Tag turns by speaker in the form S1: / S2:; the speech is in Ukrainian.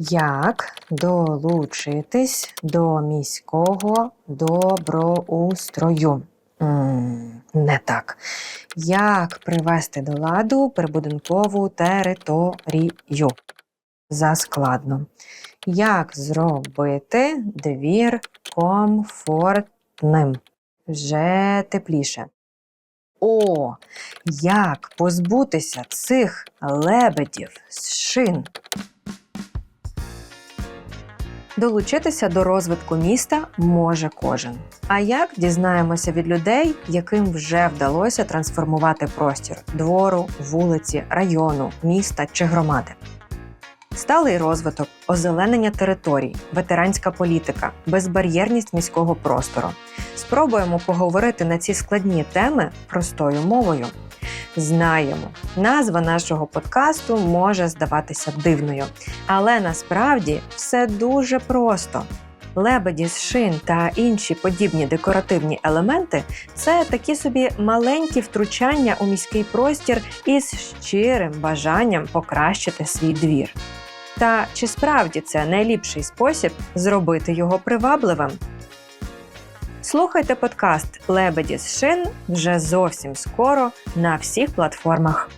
S1: Як долучитись до міського доброустрою? Не так. Як привести до ладу прибудинкову територію? Заскладно. Як зробити двір комфортним? Вже тепліше. О, як позбутися цих лебедів з шин? Долучитися до розвитку міста може кожен. А як дізнаємося від людей, яким вже вдалося трансформувати простір двору, вулиці, району, міста чи громади? Сталий розвиток, озеленення територій, ветеранська політика, безбар'єрність міського простору. Спробуємо поговорити на ці складні теми простою мовою. Знаємо, назва нашого подкасту може здаватися дивною, але насправді все дуже просто. Лебеді з шин та інші подібні декоративні елементи це такі собі маленькі втручання у міський простір із щирим бажанням покращити свій двір. Та чи справді це найліпший спосіб зробити його привабливим? Слухайте подкаст Лебеді з шин вже зовсім скоро на всіх платформах.